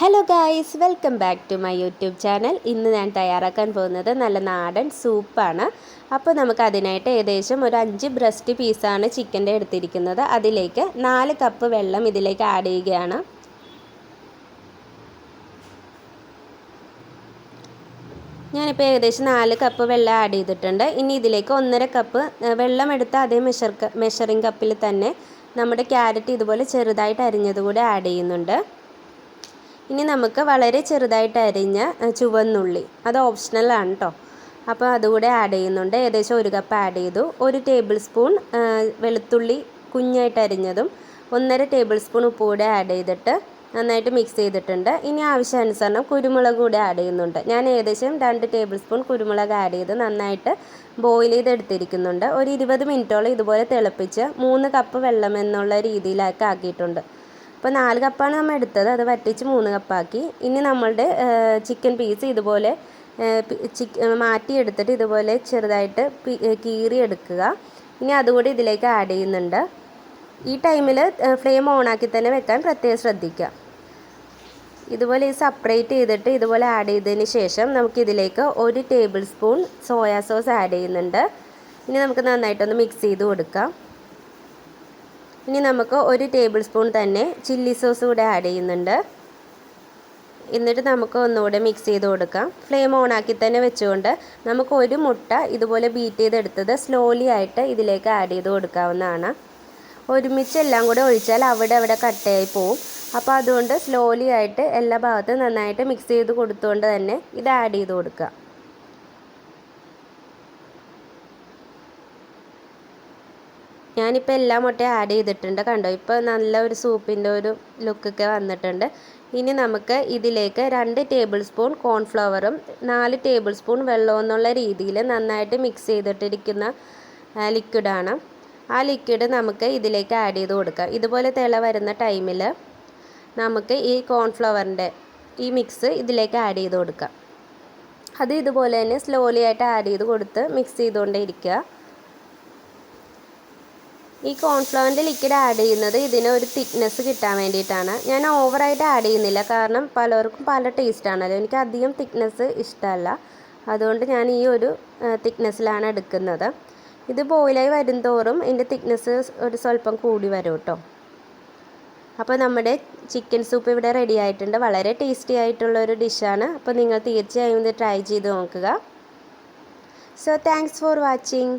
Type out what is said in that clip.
Hello guys welcome back to my YouTube channel ഇന്ന് ഞാൻ തയ്യാറാക്കാൻ പോകുന്നത് നല്ല നാടൻ സൂപ്പാണ്. അപ്പോൾ നമുക്ക് അതിനായിട്ട് ഏകദേശം ഒരു അഞ്ച് ബ്രസ്റ്റ് പീസാണ് ചിക്കന്റെ എടുത്തിരിക്കുന്നത്. അതിലേക്ക് നാല് കപ്പ് വെള്ളം ഇതിലേക്ക് ആഡ് ചെയ്യുകയാണ്. ഞാനിപ്പോൾ ഏകദേശം നാല് കപ്പ് വെള്ളം ആഡ് ചെയ്തിട്ടുണ്ട്. ഇനി ഇതിലേക്ക് ഒന്നര കപ്പ് വെള്ളം എടുത്ത അതേ മെഷർ മെഷറിംഗ് കപ്പിൽ തന്നെ നമ്മുടെ ക്യാരറ്റ് ഇതുപോലെ ചെറുതായിട്ട് അരിഞ്ഞത് കൂടെ ആഡ് ചെയ്യുന്നുണ്ട്. ഇനി നമുക്ക് വളരെ ചെറുതായിട്ട് അരിഞ്ഞ ചുവന്നുള്ളി. അത് ഓപ്ഷണലാണ് കേട്ടോ അപ്പോൾ അതുകൂടെ ആഡ് ചെയ്യുന്നുണ്ട്. ഏകദേശം ഒരു കപ്പ് ആഡ് ചെയ്തു. ഒരു ടേബിൾ സ്പൂൺ വെളുത്തുള്ളി കുഞ്ഞായിട്ട് അരിഞ്ഞതും ഒന്നര ടേബിൾ സ്പൂൺ ഉപ്പ് കൂടെ ആഡ് ചെയ്തിട്ട് നന്നായിട്ട് മിക്സ് ചെയ്തിട്ടുണ്ട്. ഇനി ആവശ്യാനുസരണം കുരുമുളക് കൂടെ ആഡ് ചെയ്യുന്നുണ്ട്. ഞാൻ ഏകദേശം രണ്ട് ടേബിൾ സ്പൂൺ കുരുമുളക് ആഡ് ചെയ്ത് നന്നായിട്ട് ബോയിൽ ചെയ്തെടുത്തിരിക്കുന്നുണ്ട്. ഒരു ഇരുപത് മിനിറ്റോളം ഇതുപോലെ തിളപ്പിച്ച് മൂന്ന് കപ്പ് വെള്ളം എന്നുള്ള രീതിയിലാക്കി ആക്കിയിട്ടുണ്ട്. അപ്പോൾ നാല് കപ്പാണ് നമ്മൾ എടുത്തത്. അത് വറ്റിച്ച് മൂന്ന് കപ്പാക്കി. ഇനി നമ്മളുടെ ചിക്കൻ പീസ് ഇതുപോലെ ചിക്ക് മാറ്റിയെടുത്തിട്ട് ഇതുപോലെ ചെറുതായിട്ട് കീറി എടുക്കുക. ഇനി അതുകൂടി ഇതിലേക്ക് ആഡ് ചെയ്യുന്നുണ്ട്. ഈ ടൈമിൽ ഫ്ലെയിം ഓണാക്കി തന്നെ വെക്കാൻ പ്രത്യേകം ശ്രദ്ധിക്കുക. ഇതുപോലെ ഈ സെപ്പറേറ്റ് ചെയ്തിട്ട് ഇതുപോലെ ആഡ് ചെയ്തതിന് ശേഷം നമുക്കിതിലേക്ക് ഒരു table spoon soya sauce add ചെയ്യുന്നുണ്ട്. ഇനി നമുക്ക് നന്നായിട്ടൊന്ന് മിക്സ് ചെയ്ത് കൊടുക്കാം. ഇനി നമുക്ക് ഒരു ടേബിൾ സ്പൂൺ തന്നെ ചില്ലി സോസ് കൂടെ ആഡ് ചെയ്യുന്നുണ്ട്. എന്നിട്ട് നമുക്ക് ഒന്നുകൂടെ മിക്സ് ചെയ്ത് കൊടുക്കാം. ഫ്ലെയിം ഓൺ ആക്കി തന്നെ വെച്ചുകൊണ്ട് നമുക്ക് ഒരു മുട്ട ഇതുപോലെ ബീറ്റ് ചെയ്തെടുത്തത് സ്ലോലി ആയിട്ട് ഇതിലേക്ക് ആഡ് ചെയ്ത് കൊടുക്കാവുന്നതാണ്. ഒരുമിച്ച് എല്ലാം കൂടെ ഒഴിച്ചാൽ അവിടെ അവിടെ കട്ടയായി പോവും. അപ്പോൾ അതുകൊണ്ട് സ്ലോലി ആയിട്ട് എല്ലാ ഭാഗത്തും നന്നായിട്ട് മിക്സ് ചെയ്ത് കൊടുത്തുകൊണ്ട് തന്നെ ഇത് ആഡ് ചെയ്ത് കൊടുക്കുക. ഞാനിപ്പോൾ എല്ലാ മുട്ടയും ആഡ് ചെയ്തിട്ടുണ്ട് കണ്ടോ? ഇപ്പോൾ നല്ല ഒരു സൂപ്പിന്റെ ഒരു ലുക്കൊക്കെ വന്നിട്ടുണ്ട്. ഇനി നമുക്ക് ഇതിലേക്ക് രണ്ട് ടേബിൾ സ്പൂൺ കോൺഫ്ലവറും നാല് ടേബിൾ സ്പൂൺ വെള്ളവും എന്നുള്ള രീതിയിൽ നന്നായിട്ട് മിക്സ് ചെയ്തിട്ടിരിക്കുന്ന ലിക്വിഡാണ് ആ ലിക്വിഡ് നമുക്ക് ഇതിലേക്ക് ആഡ് ചെയ്ത് കൊടുക്കാം. ഇതുപോലെ തിള വരുന്ന ടൈമിൽ നമുക്ക് ഈ കോൺഫ്ലവറിന്റെ ഈ മിക്സ് ഇതിലേക്ക് ആഡ് ചെയ്ത് കൊടുക്കാം. അത് ഇതുപോലെ തന്നെ സ്ലോലി ആയിട്ട് ആഡ് ചെയ്ത് കൊടുത്ത് മിക്സ് ചെയ്തുകൊണ്ടേ ഇരിക്കുക ഈ കോൺഫ്ലവറിന്റെ ലിക്വിഡ് ആഡ് ചെയ്യുന്നത് ഇതിന് ഒരു തിക്നെസ് കിട്ടാൻ വേണ്ടിയിട്ടാണ്. ഞാൻ ഓവറായിട്ട് ആഡ് ചെയ്യുന്നില്ല. കാരണം പലർക്കും പല ടേസ്റ്റാണല്ലോ എനിക്ക് അധികം തിക്നെസ് ഇഷ്ടമല്ല. അതുകൊണ്ട് ഞാൻ ഈ ഒരു തിക്നെസ്സിലാണ് എടുക്കുന്നത്. ഇത് ബോയിലായി വരും തോറും ഇതിന്റെ തിക്നെസ് ഒരു സ്വല്പം കൂടി വരും കേട്ടോ. അപ്പോൾ നമ്മുടെ ചിക്കൻ സൂപ്പ് ഇവിടെ റെഡി ആയിട്ടുണ്ട്. വളരെ ടേസ്റ്റി ആയിട്ടുള്ള ഒരു ഡിഷാണ് അപ്പോൾ നിങ്ങൾ തീർച്ചയായും ഇത് ട്രൈ ചെയ്ത് നോക്കുക. So thanks for watching